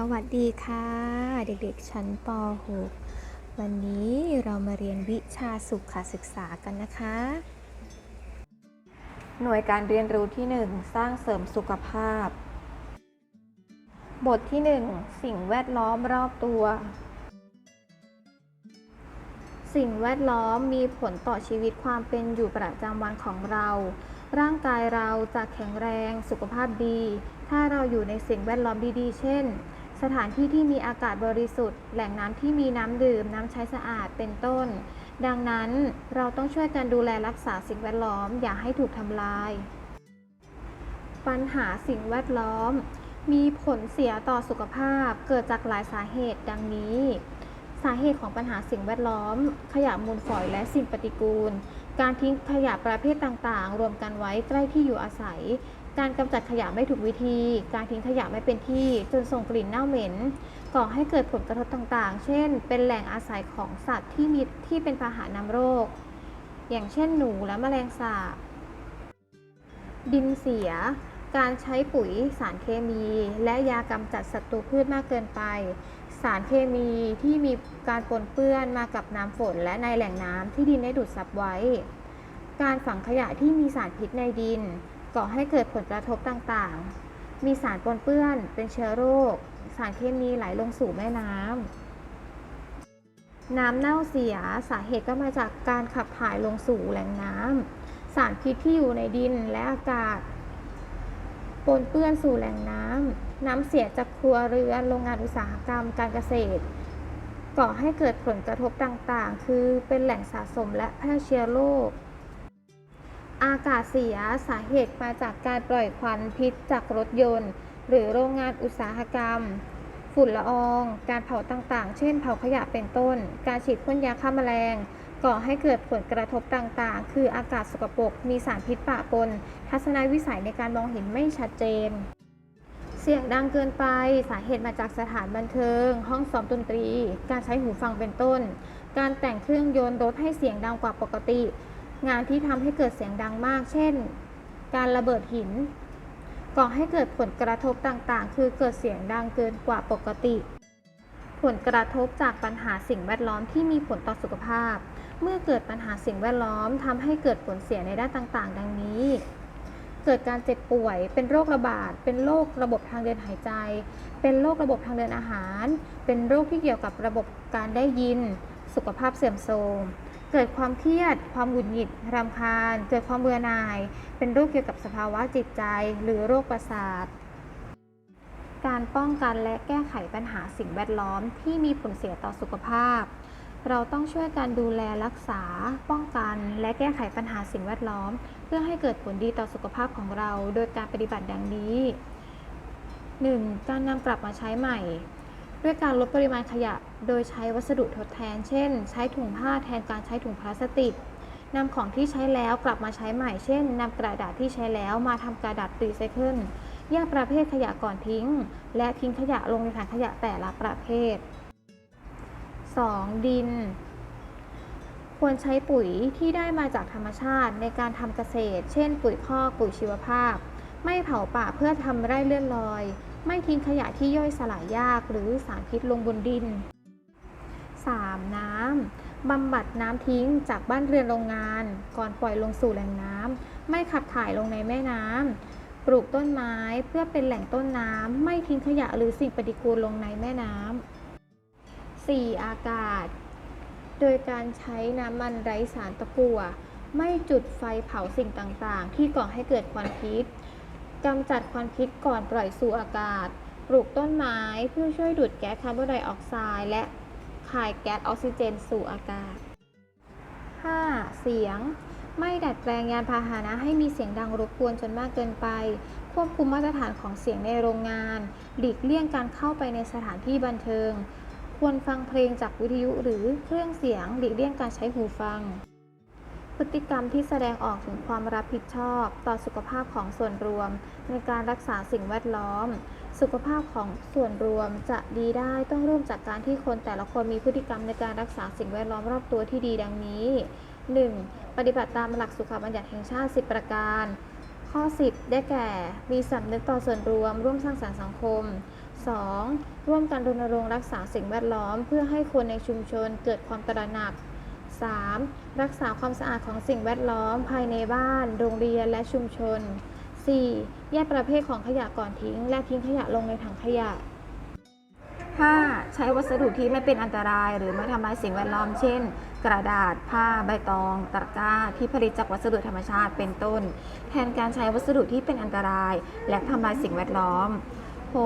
สวัสดีค่ะ เด็กๆ ชั้นป .6 วันนี้เรามาเรียนวิชาสุขศึกษากันนะคะ หน่วยการเรียนรู้ที่ 1 สร้างเสริมสุขภาพ บทที่ 1 สิ่งแวดล้อมรอบตัว สิ่งแวดล้อมมีผลต่อชีวิตความเป็นอยู่ประจำวันของเรา ร่างกายเราจะแข็งแรงสุขภาพดี ถ้าเราอยู่ในสิ่งแวดล้อมดีๆ เช่น สถานที่ที่มีอากาศบริสุทธิ์ แหล่งน้ำที่มีน้ำดื่ม น้ำใช้สะอาด เป็นต้น ดังนั้นเราต้องช่วยกันดูแลรักษาสิ่งแวดล้อม อย่าให้ถูกทำลาย ปัญหาสิ่งแวดล้อม มีผลเสียต่อสุขภาพ เกิดจากหลายสาเหตุดังนี้ สาเหตุของปัญหาสิ่งแวดล้อม ขยะมูลฝอยและสิ่งปฏิกูล การทิ้งขยะประเภทต่างๆ รวมกันไว้ใกล้ที่อยู่อาศัย การกำจัดขยะไม่ถูกวิธี การทิ้งขยะไม่เป็นที่จนส่งกลิ่นเน่าเหม็น ก่อให้เกิดผลกระทบต่างๆ เช่น เป็นแหล่งอาศัยของสัตว์ที่มีที่เป็นพาหะนำโรค อย่างเช่นหนูและแมลงสาบ ดินเสีย การใช้ปุ๋ยสารเคมี และยากำจัดศัตรูพืชมากเกินไป สารเคมีที่มี การปนเปื้อนมากับน้ำฝนและในแหล่งน้ำที่ดินได้ดูดซับไว้ การฝังขยะที่มีสารพิษในดินก่อให้เกิดผลกระทบต่างๆ มีสารปนเปื้อนเป็นเชื้อโรค สารเคมีไหลลงสู่แม่น้ำ น้ำเน่าเสียสาเหตุก็มาจากการขับถ่ายลงสู่แหล่งน้ำ สารพิษที่อยู่ในดินและอากาศ ปนเปื้อนสู่แหล่งน้ำ น้ำเสียจากครัวเรือน โรงงานอุตสาหกรรม การเกษตร ก่อให้เกิดผลกระทบต่างๆ คือเป็นแหล่งสะสมและแพร่เชื้อโรค อากาศเสียสาเหตุมาจากการปล่อยควันพิษจากรถยนต์ หรือโรงงานอุตสาหกรรม ฝุ่นละออง การเผาต่างๆ เช่นเผาขยะเป็นต้น การฉีดพ่นยาฆ่าแมลง ก่อให้เกิดผลกระทบต่างๆ คืออากาศสกปรก มีสารพิษปะปน ทัศนวิสัยในการมองเห็นไม่ชัดเจน เสียงดังเกินไป สาเหตุมาจากสถานบันเทิง ห้องซ้อมดนตรี การใช้หูฟังเป็นต้น การแต่งเครื่องยนต์รถให้เสียงดังกว่าปกติ งานที่ทำให้เกิดเสียงดังมาก เช่น การระเบิดหิน ก่อให้เกิดผลกระทบต่างๆ คือเกิดเสียงดังเกินกว่าปกติ ผลกระทบจากปัญหาสิ่งแวดล้อมที่มีผลต่อสุขภาพ เมื่อเกิดปัญหาสิ่งแวดล้อมทำให้เกิดผลเสียในด้านต่างๆ ดังนี้ เกิดการเจ็บป่วย เป็นโรคระบาด เป็นโรคระบบทางเดินหายใจ เป็นโรคระบบทางเดินอาหาร เป็นโรคที่เกี่ยวกับระบบการได้ยิน สุขภาพเสื่อมโทรม เกิดความเครียด ความหงุดหงิด รำคาญ เกิดความเบื่อหน่าย เป็นโรคเกี่ยวกับสภาวะจิตใจ หรือโรคประสาทการป้องกันและแก้ไขปัญหาสิ่งแวดล้อมที่มีผลเสียต่อสุขภาพ เราต้องช่วยกันดูแลรักษา ป้องกัน และแก้ไขปัญหาสิ่งแวดล้อม เพื่อให้เกิดผลดีต่อสุขภาพของเรา โดยการปฏิบัติดังนี้ 1. การนำกลับมาใช้ใหม่ ด้วยการลดปริมาณขยะ โดยใช้วัสดุทดแทน เช่น ใช้ถุงผ้าแทนการใช้ถุงพลาสติกนำของที่ใช้แล้วกลับมาใช้ใหม่ เช่นนำกระดาษที่ใช้แล้วมาทำกระดาษรีไซเคิลแยกประเภทขยะก่อนทิ้ง และทิ้งขยะลงในถังขยะแต่ละประเภท 2. ดิน ควรใช้ปุ๋ยที่ได้มาจากธรรมชาติในการทำเกษตร เช่น ปุ๋ยคอกปุ๋ยชีวภาพ ไม่เผาป่าเพื่อทำไร่เลื่อนลอย ไม่ทิ้งขยะที่ย่อยสลายยากหรือสารพิษลงบนดิน 3. น้ำบำบัดน้ำทิ้งจากบ้านเรือนโรงงาน ก่อนปล่อยลงสู่แหล่งน้ำไม่ขับถ่ายลงในแม่น้ำปลูกต้นไม้เพื่อเป็นแหล่งต้นน้ำไม่ทิ้งขยะหรือสิ่งปฏิกูลลงในแม่น้ำ 4. อากาศ โดยการใช้น้ำมันไร้สารตะกั่วไม่จุดไฟเผาสิ่งต่างๆ ที่ก่อให้เกิดควันพิษกำจัดควันพิษก่อนปล่อยสู่อากาศ ปลูกต้นไม้เพื่อช่วยดูดแก๊สคาร์บอนไดออกไซด์และคายแก๊สออกซิเจนสู่อากาศ 5. เสียง ไม่ดัดแปลงยานพาหนะให้มีเสียงดังรบกวนจนมากเกินไป ควบคุมมาตรฐานของเสียงในโรงงาน หลีกเลี่ยงการเข้าไปในสถานที่บันเทิง ควรฟังเพลงจากวิทยุหรือเครื่องเสียงหลีกเลี่ยงการใช้หูฟัง พฤติกรรมที่แสดงออกถึงความรับผิดชอบต่อสุขภาพของส่วนรวม ในการรักษาสิ่งแวดล้อม สุขภาพของส่วนรวมจะดีได้ต้องเริ่มจากการที่คนแต่ละคนมีพฤติกรรมในการรักษาสิ่งแวดล้อมรอบตัวที่ดีดังนี้ 1. ปฏิบัติตามหลักสุขบัญญัติแห่งชาติ 10 ประการ ข้อ 10 ได้แก่ มีสำนึกต่อส่วนรวม ร่วมสร้างสรรค์สังคม 2. ร่วมกันรณรงค์รักษาสิ่งแวดล้อม เพื่อให้คนในชุมชนเกิดความตระหนัก 3. รักษาความสะอาดของสิ่งแวดล้อมภายในบ้าน โรงเรียนและชุมชน 4. แยกประเภทของขยะก่อนทิ้ง และทิ้งขยะลงในถังขยะ 5. ใช้วัสดุที่ไม่เป็นอันตราย หรือไม่ทำลายสิ่งแวดล้อม เช่น กระดาษ ผ้า ใบตอง ตะกร้า ที่ผลิตจากวัสดุธรรมชาติเป็นต้น แทนการใช้วัสดุที่เป็นอันตราย และทำลายสิ่งแวดล้อม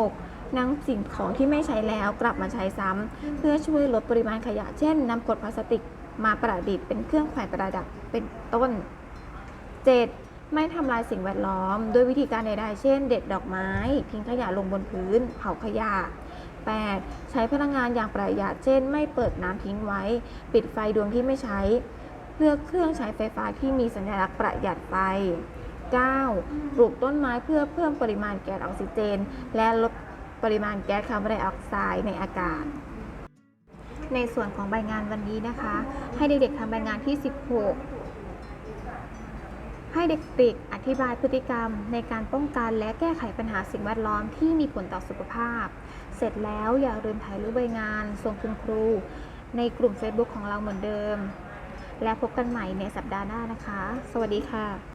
6. นำสิ่งของที่ไม่ใช้แล้วกลับมาใช้ซ้ำเพื่อช่วยลดปริมาณขยะ เช่นนำขวดพลาสติกมาประดิษฐ์เป็นเครื่องแขวนประดับเป็นต้น 7. ไม่ทำลายสิ่งแวดล้อม ด้วยวิธีการใดๆ เช่น เด็ดดอกไม้ ทิ้งขยะลงบนพื้น เผาขยะ 8. ใช้พลังงานอย่างประหยัด เช่น ไม่เปิดน้ำทิ้งไว้ ปิดไฟดวงที่ไม่ใช้ เลือกเครื่องใช้ไฟฟ้าที่มีสัญลักษณ์ประหยัดไฟ 9. ปลูกต้นไม้เพื่อเพิ่มปริมาณแก๊สออกซิเจน และลด ปริมาณแก๊สคาร์บอนไดออกไซด์ในอากาศ ในส่วนของใบงานวันนี้นะคะ ให้เด็กๆทำใบงานที่ 16 ให้เด็กๆอธิบายพฤติกรรมในการป้องกันและแก้ไขปัญหาสิ่งแวดล้อมที่มีผลต่อสุขภาพ เสร็จแล้วอย่าลืมถ่ายรูปใบงานส่งคุณครู ในกลุ่ม Facebook ของเราเหมือนเดิม และพบกันใหม่ในสัปดาห์หน้านะคะ สวัสดีค่ะ